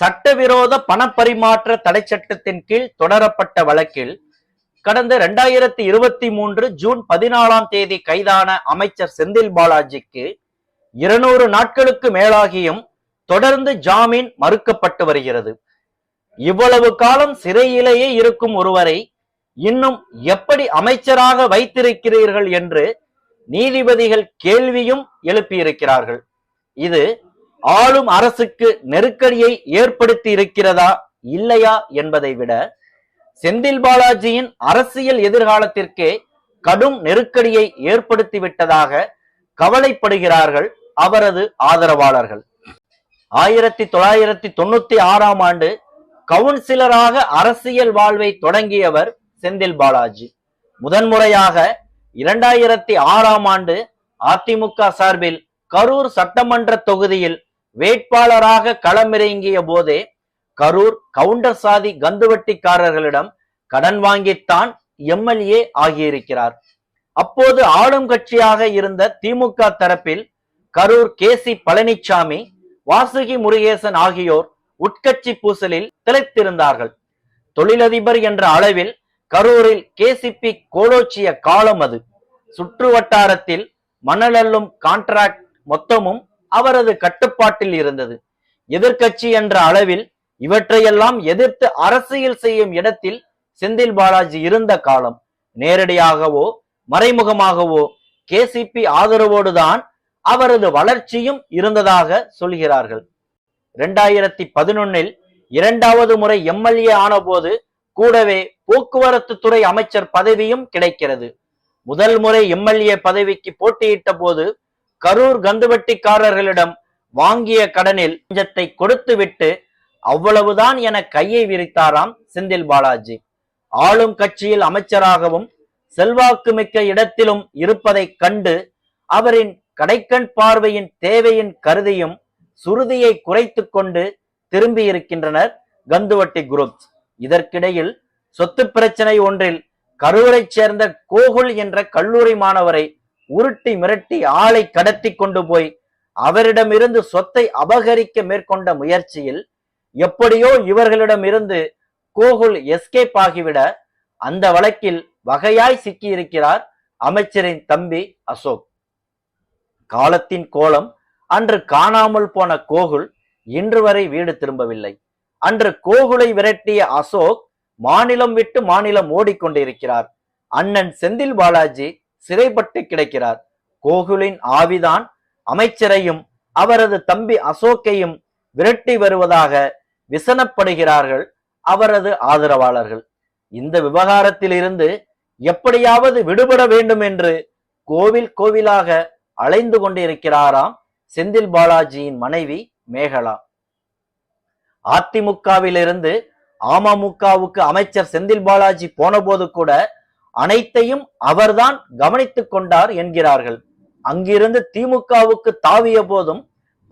சட்டவிரோத பணப்பரிமாற்ற தடை சட்டத்தின் கீழ் தொடரப்பட்ட வழக்கில் கடந்த இரண்டாயிரத்தி இருபத்தி மூன்று ஜூன் பதினாலாம் தேதி கைதான அமைச்சர் செந்தில் பாலாஜிக்கு இருநூறு நாட்களுக்கு மேலாகியும் தொடர்ந்து ஜாமீன் மறுக்கப்பட்டு வருகிறது. இவ்வளவு காலம் சிறையிலேயே இருக்கும் ஒருவரை இன்னும் எப்படி அமைச்சராக வைத்திருக்கிறீர்கள் என்று நீதிபதிகள் கேள்வியும் எழுப்பியிருக்கிறார்கள். இது ஆளும் அரசுக்கு நெருக்கடியை ஏற்படுத்தி இருக்கிறதா இல்லையா என்பதை விட செந்தில் பாலாஜியின் அரசியல் எதிர்காலத்திற்கே கடும் நெருக்கடியை ஏற்படுத்தி விட்டதாக கவலைப்படுகிறார்கள் அவரது ஆதரவாளர்கள். ஆயிரத்தி தொள்ளாயிரத்தி தொண்ணூத்தி ஆறாம் ஆண்டு கவுன்சிலராக அரசியல் வாழ்வை தொடங்கியவர் செந்தில் பாலாஜி. முதன்முறையாக இரண்டாயிரத்தி ஆறாம் ஆண்டு அதிமுக சார்பில் கரூர் சட்டமன்ற தொகுதியில் வேட்பாளராக களமிறங்கிய போதே கரூர் கவுண்டர் சாதி கந்துவட்டிக்காரர்களிடம் கடன் வாங்கித்தான் எம்எல்ஏ ஆகியிருக்கிறார். அப்போது ஆளும் கட்சியாக இருந்த திமுக தரப்பில் கரூர் கே சி பழனிசாமி வாசுகி முருகேசன் ஆகியோர் உட்கட்சி பூசலில் திளைத்திருந்தார்கள். தொழிலதிபர் என்ற அளவில் கரூரில் கேசிபி கோலோச்சிய காலம் அது. சுற்று வட்டாரத்தில் மணலல்லும் கான்ட்ராக்ட் மொத்தமும் அவரது கட்டுப்பாட்டில் இருந்தது. எதிர்கட்சி என்ற அளவில் இவற்றையெல்லாம் எதிர்த்து அரசியல் செய்யும் இடத்தில் செந்தில் பாலாஜி இருந்த காலம். நேரடியாகவோ மறைமுகமாகவோ கேசிபி ஆதரவோடுதான் அவரது வளர்ச்சியும் இருந்ததாக சொல்கிறார்கள். இரண்டாயிரத்தி பதினொன்னில் இரண்டாவது முறை எம்எல்ஏ ஆனபோது கூடவே போக்குவரத்து துறை அமைச்சர் பதவியும் கிடைக்கிறது. முதல் முறை எம்எல்ஏ பதவிக்கு போட்டியிட்ட போது கரூர் கந்துவட்டிக்காரர்களிடம் வாங்கிய கடனில் கொஞ்சத்தை கொடுத்துவிட்டு அவ்வளவுதான் என கையை விரித்தாராம் செந்தில் பாலாஜி. ஆளும் கட்சியில் அமைச்சராகவும் செல்வாக்கு மிக்க இடத்திலும் இருப்பதை கண்டு அவரின் கடைக்கண் பார்வையின் தேவையின் கருதியும் சுருதியை குறைத்து கொண்டு திரும்பி இருக்கின்றனர் கந்துவட்டி குரூப். இதற்கிடையில் சொத்து பிரச்சனை ஒன்றில் கரூரைச் சேர்ந்த கோகுல் என்ற கல்லூரி மாணவரை உருட்டி மிரட்டி ஆளை கடத்தி கொண்டு போய் அவரிடமிருந்து சொத்தை அபகரிக்க மேற்கொண்ட முயற்சியில் எப்படியோ இவர்களிடமிருந்து கோகுல் எஸ்கேப் ஆகிவிட அந்த வழக்கில் வகையாய் சிக்கியிருக்கிறார் அமைச்சரின் தம்பி அசோக். காலத்தின் கோலம் அன்று காணாமல் போன கோகுல் இன்று வரை வீடு திரும்பவில்லை. அன்று கோகுலை விரட்டிய அசோக் மாநிலம் விட்டு மாநிலம் ஓடிக்கொண்டிருக்கிறார். அண்ணன் செந்தில் பாலாஜி சிறைப்பட்டு கிடக்கிறார். கோகுலின் ஆவிதான் அமைச்சரையும் அவரது தம்பி அசோக்கையும் விரட்டி வருவதாக விசனப்படுகிறார்கள் அவரது ஆதரவாளர்கள். இந்த விவகாரத்திலிருந்து எப்படியாவது விடுபட வேண்டும் என்று கோவில் கோவிலாக அலைந்து கொண்டிருக்கிறாராம் செந்தில் பாலாஜியின் மனைவி மேகலா. அதிமுகவிலிருந்து அமமுகவுக்கு அமைச்சர் செந்தில் பாலாஜி போனபோது கூட அனைத்தையும் அவர்தான் கவனித்துக் கொண்டார் என்கிறார்கள். அங்கிருந்து திமுகவுக்கு தாவிய போதும்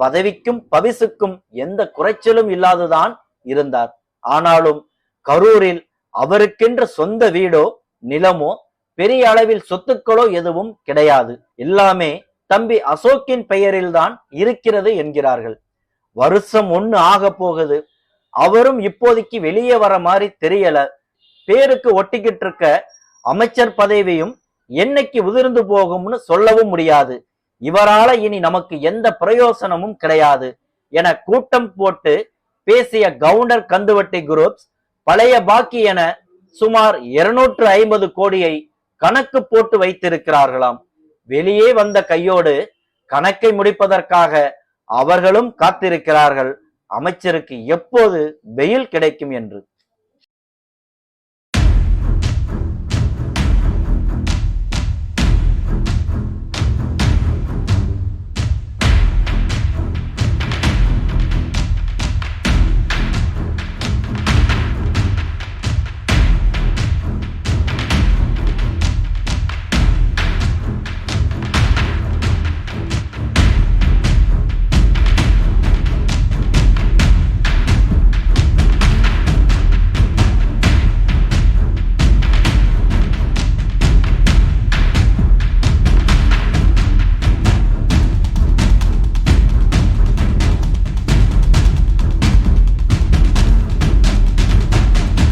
பதவிக்கும் பவிசுக்கும் எந்த குறைச்சலும் இல்லாதுதான் இருந்தார். ஆனாலும் கரூரில் அவருக்கென்று சொந்த வீடோ நிலமோ பெரிய அளவில் சொத்துக்களோ எதுவும் கிடையாது. எல்லாமே தம்பி அசோக்கின் பெயரில்தான் இருக்கிறது என்கிறார்கள். வருஷம் ஒண்ணு ஆக போகுது. அவரும் இப்போதைக்கு வெளியே வர மாதிரி தெரியல. பேருக்கு ஒட்டிக்கிட்டு இருக்க அமைச்சர் பதவியும் என்னைக்கு உதிர்ந்து போகும்னு சொல்லவும் முடியாது. இவரால இனி நமக்கு எந்த பிரயோசனமும் கிடையாது. என கூட்டம் போட்டு பேசிய கவுண்டர் கந்துவட்டி குரூப்ஸ் பழைய பாக்கி என சுமார் இருநூற்று ஐம்பது கோடியை கணக்கு போட்டு வைத்திருக்கிறார்களாம். வெளியே வந்த கையோடு கணக்கை முடிப்பதற்காக அவர்களும் காத்திருக்கிறார்கள். அமைச்சருக்கு எப்போது பெயில் கிடைக்கும் என்று.